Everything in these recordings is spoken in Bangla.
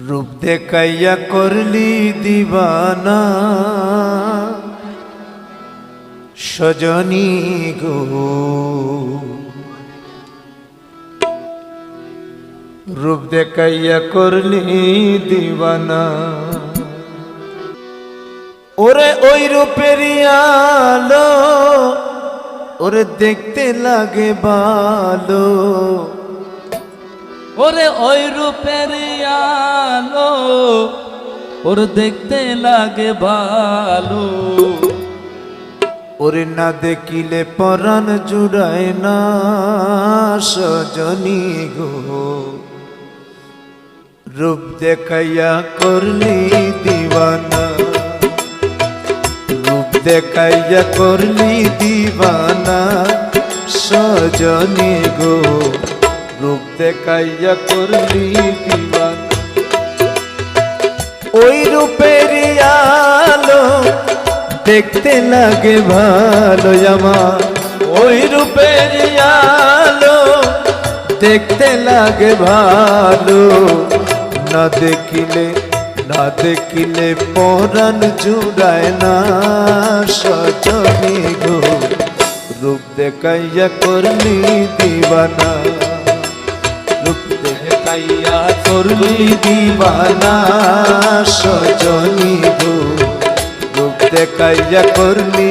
রূপ দেখাইয়া করলি দিবানা। সজনী গো। রূপ দেখাইয়া করলি দিবানা। ওরে ওই রূপের আলো, ওরে দেখতে লাগে ভালো ওরে ওই রূপের আলো, ওর দেখতে লাগে ভালো। ওরে না দেখিলে পরাণ জুড়ায় না সজনী গো। রূপ দেখাইয়া করলি দিবানা। রূপ দেখাইয়া করলি দিবানা সজনী গো। রূপ দেখাইয়া করলি দিবানা ওই রূপের আলো দেখতে লাগে ভালো আমার। ওই রূপের আলো দেখতে লাগে ভালো। না দেখিলে না দেখিলে পরাণ জুড়ায় না সজনী গো। রূপ দেখাইয়া করলি দিবানা। করলি দিবানা সজনী গো। রূপ দেখাইয়া করলি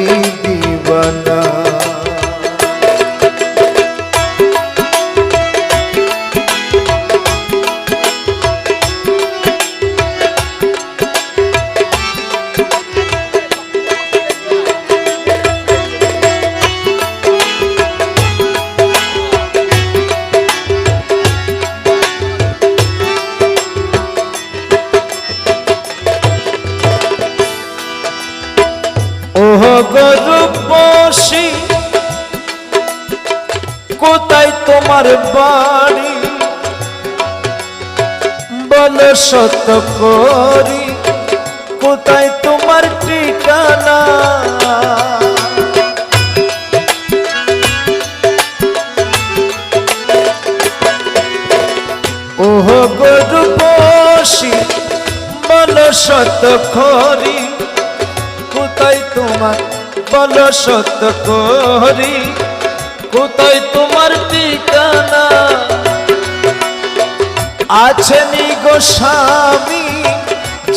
তোমার বাড়ি বল সত করি, কোথায় তোমার ঠিকানা? ওহ গরু বসি, বল সত করি। কোথায় তোমার, বল সত্য করি। কোথায় আছে নি গো স্বামী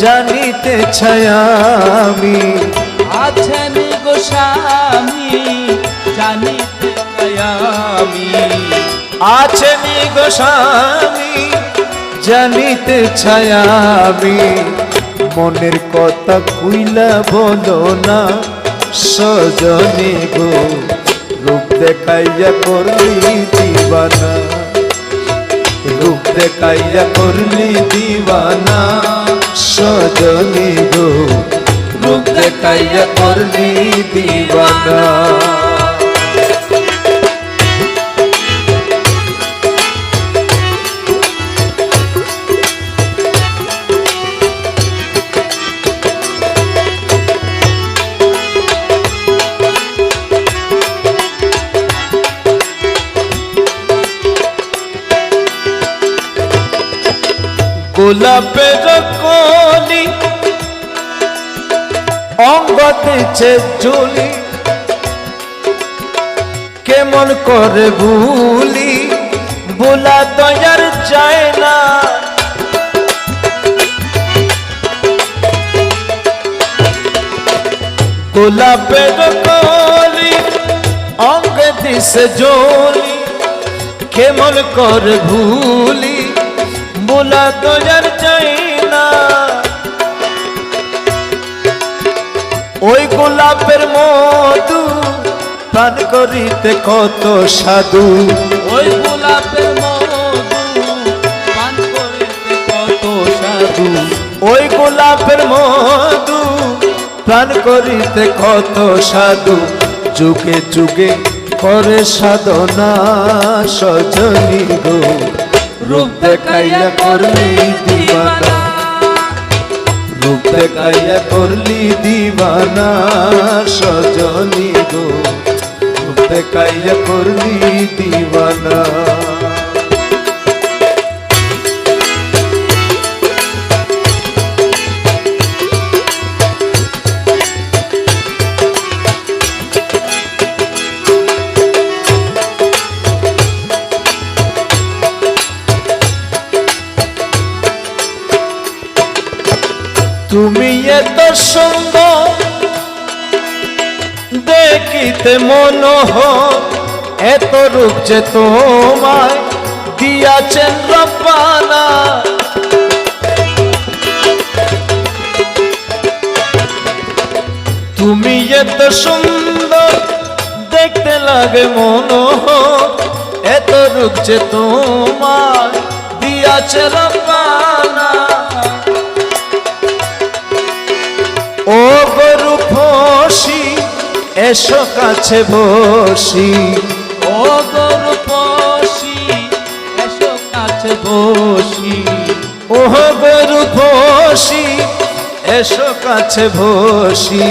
জানিতে ছায়ামি আছেন গোস্বামী জানিতে চাই আমি। আছে নি গো স্বামী জানিতে ছায়ামি মনের কথা কুইলা বলো না সজনে গো রূপ দেখাইয়া করলি দিবানা। রূপ দেখাইয়া করলি দিবানা সজনী গো। রূপ দেখাইয়া করলি দিবানা গোলাপের কলি অঙ্গ দিচ্ছে জুলি কেমন করে ভুলি, ভোলা দয়ার যায় না গোলাপের কলি অঙ্গ দিছে জলি কেমন করে ভুলি বোলা তোজার চাই না ওই গোলাপের মধু পান করিতে কত সাধু। ওই গোলাপের সাধু। ওই গোলাপের মধু প্রাণ করিতে কত সাধু। যুগে যুগে করে সাধনা সজনী গো। রূপ দেখাইয়া করলি দিবানা। রূপ দেখাইয়া করলি দিবানা সজনী গো। রূপ দেখাইয়া করলি দিবানা। এত সুন্দর। দেখিতে মনোহর এত রূপ যে তোমায় দিয়াছেন রব্বানা। তুমি এত সুন্দর, দেখতে লাগে মনোহর এত রূপ যে তোমায় দিয়াছে রব্বানা। এসো কাছে বসি। ও গরু পশি এসো কাছে বসি। ও গরু ফসি এসো কাছে বসি।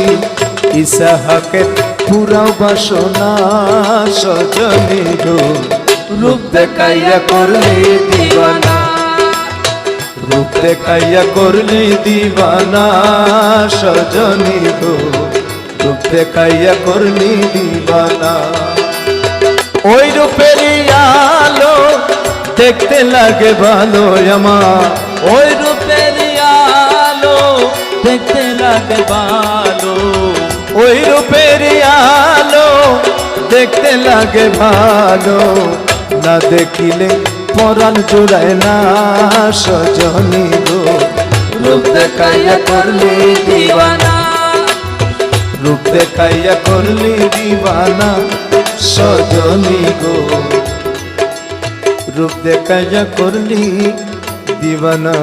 ইসাহাকের পুরাও বাসনা সজনী রূপ দেখাইয়া করলি দিবানা। রূপ দেখাইয়া করলি দিবানা সজনী গো রূপ দেখাইয়া করলি দিবানা। ওই রূপেরই আলো দেখতে লাগে ভালো আমার। ওই রূপের আলো দেখতে লাগে ভালো। ওই রূপেরই আলো দেখতে লাগে ভালো। না দেখিলে পরাণ জোড়ায় না সজনী গো। রূপ দেখাইয়া করলি দিবানা। রূপ দেখাইয়া করলি দিবানা সজনী গো। রূপ দেখাইয়া করলি দিবানা।